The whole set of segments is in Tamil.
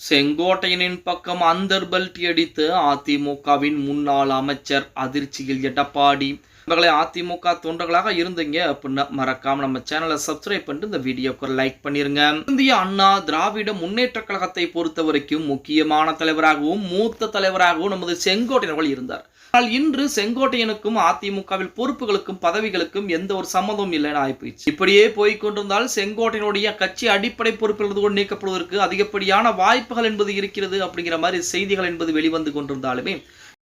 செங்கோட்டையனின் பக்கம் அந்தர்பல்டி அடித்து அதிமுகவின் முன்னாள் அமைச்சர் அதிர்ச்சியில் எடப்பாடி. இவர்களை அதிமுக தொண்டர்களாக இருந்தீங்க அப்படின்னா மறக்காம நம்ம சேனலை சப்ஸ்கிரைப் பண்ணிட்டு இந்த வீடியோக்கு லைக் பண்ணிருங்க. இந்திய அண்ணா திராவிட முன்னேற்ற கழகத்தை பொறுத்த வரைக்கும் முக்கியமான தலைவராகவும் மூத்த தலைவராகவும் நமது செங்கோட்டையர்கள் இருந்தார். ஆனால் இன்று செங்கோட்டையனுக்கும் அதிமுகவில் பொறுப்புகளுக்கும் பதவிகளுக்கும் எந்த ஒரு சம்மதமும் இல்லைன்னு ஆயிப்போயிடுச்சு. இப்படியே போய்கொண்டிருந்தால் செங்கோட்டையனுடைய கட்சி அடிப்படை பொறுப்பிலிருந்து கூட நீக்கப்படுவதற்கு அதிகப்படியான வாய்ப்புகள் என்பது இருக்கிறது அப்படிங்கிற மாதிரி செய்திகள் என்பது வெளிவந்து கொண்டிருந்தாலுமே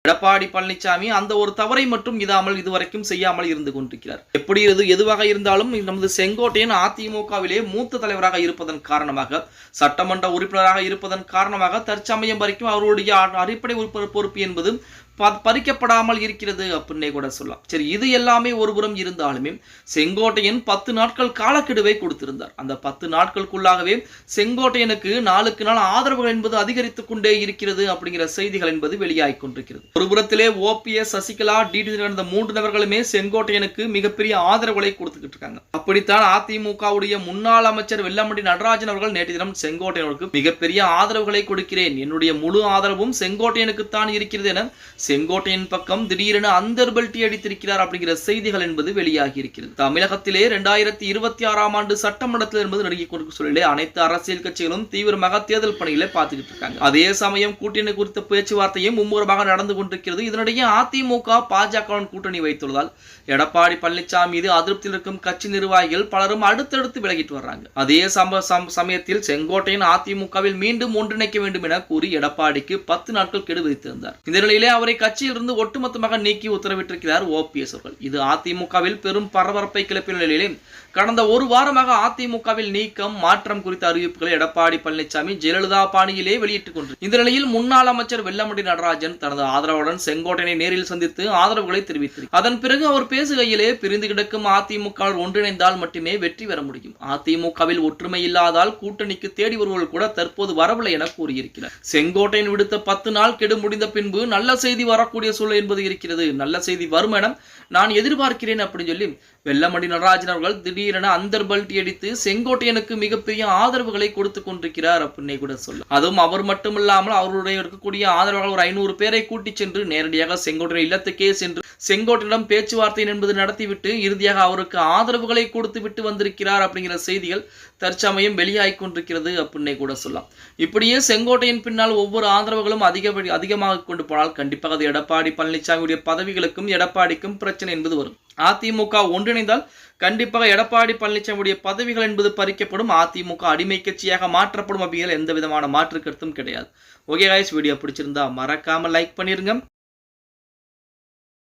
எடப்பாடி பழனிசாமி அந்த ஒரு தவறை மட்டும் இதாமல் இதுவரைக்கும் செய்யாமல் இருந்து கொண்டிருக்கிறார். எப்படி இது எதுவாக இருந்தாலும் நமது செங்கோட்டையன் அதிமுகவிலே மூத்த தலைவராக இருப்பதன் காரணமாக சட்டமன்ற உறுப்பினராக இருப்பதன் காரணமாக தற்சமயம் வரைக்கும் அவருடைய அடிப்படை உறுப்பினர் பொறுப்பு என்பது ப- பறிக்கப்படாமல் இருக்கிறது அப்படின்னே கூட சொல்லலாம். சரி இது எல்லாமே ஒருபுறம் இருந்தாலுமே செங்கோட்டையன் பத்து நாட்கள் காலக்கெடுவை கொடுத்திருந்தார். அந்த பத்து நாட்களுக்குள்ளாகவே செங்கோட்டையனுக்கு நாளுக்கு நாள் ஆதரவுகள் என்பது அதிகரித்துக் கொண்டே இருக்கிறது அப்படிங்கிற செய்திகள் என்பது வெளியாகிக் கொண்டிருக்கிறது. ஒரு புறத்திலே ஓபிஎஸ் சசிகலா டிடி இந்த மூன்று நபர்களுமே செங்கோட்டையனுக்கு மிகப்பெரிய ஆதரவுகளை கொடுத்துக்கிட்டு இருக்காங்க. அப்படித்தான் அதிமுகவுடைய முன்னாள் அமைச்சர் வெள்ளமண்டி நடராஜன் அவர்கள் நேற்று தினம் செங்கோட்டையனுக்கு மிகப்பெரிய ஆதரவுகளை கொடுக்கிறேன். என்னுடைய முழு ஆதரவும் செங்கோட்டையனுக்கு தான் இருக்கிறது என செங்கோட்டையின் பக்கம் திடீரென அந்தர்பல்ட்டி அடித்திருக்கிறார் அப்படிங்கிற செய்திகள் என்பது வெளியாகி இருக்கிறது. தமிழகத்திலே இரண்டாயிரத்தி இருபத்தி ஆறாம் ஆண்டு சட்டமன்றத்தில் என்பது நடுங்கிக் கொடுக்கும் சொல்லிலே அனைத்து அரசியல் கட்சிகளும் தீவிரமாக தேர்தல் பணிகளை பார்த்துக்கிட்டு இருக்காங்க. அதே சமயம் கூட்டணி குறித்த பேச்சுவார்த்தையும் மும்முரமாக நடந்து கொண்டிருக்கிறது. இதனிடையே அதிமுக பாஜகவுடன் கூட்டணி வைத்துள்ளதால் எடப்பாடி பழனிசாமி மீது அதிருப்தியில் இருக்கும் கட்சி நிர்வாகிகள் பலரும் அடுத்தடுத்து விலகிட்டு வர்றாங்க. அதே சமயத்தில் செங்கோட்டையன் அதிமுகவில் மீண்டும் ஒன்றிணைக்க வேண்டும் என கூறி எடப்பாடிக்கு பத்து நாட்கள் கெடு விதித்திருந்தார். இந்த நிலையிலே அவரை அவரை கட்சியிலிருந்து ஒட்டுமொத்தமாக நீக்கி உத்தரவிட்டிருக்கிறார் ஓபிஎஸ் அவர்கள். இது அதிமுகவில் பெரும் பரபரப்பை கிளப்பிய நிலையிலே கடந்த ஒரு வாரமாக அதிமுகவில் நீக்கம் மாற்றம் குறித்த அறிவிப்புகளை எடப்பாடி பழனிசாமி ஜெயலலிதா பாணியிலே வெளியிட்டுக் கொண்டு இந்த நிலையில் முன்னாள் அமைச்சர் வெல்லமண்டி நடராஜன் தனது ஆதரவுடன் செங்கோட்டையனை நேரில் சந்தித்து ஆதரவுகளை தெரிவித்தார் அதன் பிறகு அவர் பேசுகையிலே பிரிந்து கிடக்கும் அதிமுக ஒன்றிணைந்தால் மட்டுமே வெற்றி பெற முடியும். அதிமுகவில் ஒற்றுமை இல்லாதால் கூட்டணிக்கு தேடி வருவர்கள் கூட தற்போது வரவில்லை என கூறியிருக்கிறார். செங்கோட்டையன் விடுத்த பத்து நாள் கெடு முடிந்த பின்பு நல்ல செய்தி வரக்கூடிய சூழல் என்பது இருக்கிறது. நல்ல செய்தி வரும் மேடம். நான் எதிர்பார்க்கிறேன் அப்படின்னு சொல்லி வெள்ளமடி நடராஜன் அவர்கள் திடீரென அந்தர்பல்ட்டி அடித்து செங்கோட்டையனுக்கு மிகப்பெரிய ஆதரவுகளை கொடுத்து கொண்டிருக்கிறார் அப்படின்னே கூட சொல்ல அதுவும் அவர் மட்டுமில்லாமல் அவருடைய இருக்கக்கூடிய ஆதரவாளர் ஒரு ஐநூறு பேரை கூட்டி சென்று நேரடியாக செங்கோட்டையன் இல்லத்துக்கே சென்று செங்கோட்டையிடம் பேச்சுவார்த்தை என்பது நடத்திவிட்டு இறுதியாக அவருக்கு ஆதரவுகளை கொடுத்து விட்டு வந்திருக்கிறார் அப்படிங்கிற செய்திகள் தற்சமயம் வெளியாகிக் கொண்டிருக்கிறது அப்படின்னே கூட சொல்லலாம். இப்படியே செங்கோட்டையின் பின்னால் ஒவ்வொரு ஆதரவுகளும் அதிக அதிகமாக கொண்டு போனால் கண்டிப்பாக அது எடப்பாடி பழனிசாமியுடைய பதவிகளுக்கும் எடப்பாடிக்கும் பிரச்சனை என்பது வரும். அதிமுக ஒன்றிணைந்தால் கண்டிப்பாக எடப்பாடி பழனிசாமியுடைய பதவிகள் என்பது பறிக்கப்படும். அதிமுக அடிமை கட்சியாக மாற்றப்படும் அப்படிங்கிற எந்த விதமான மாற்று கருத்தும் கிடையாது. ஓகே காய்ஸ் வீடியோ பிடிச்சிருந்தா மறக்காம லைக் பண்ணிருங்க.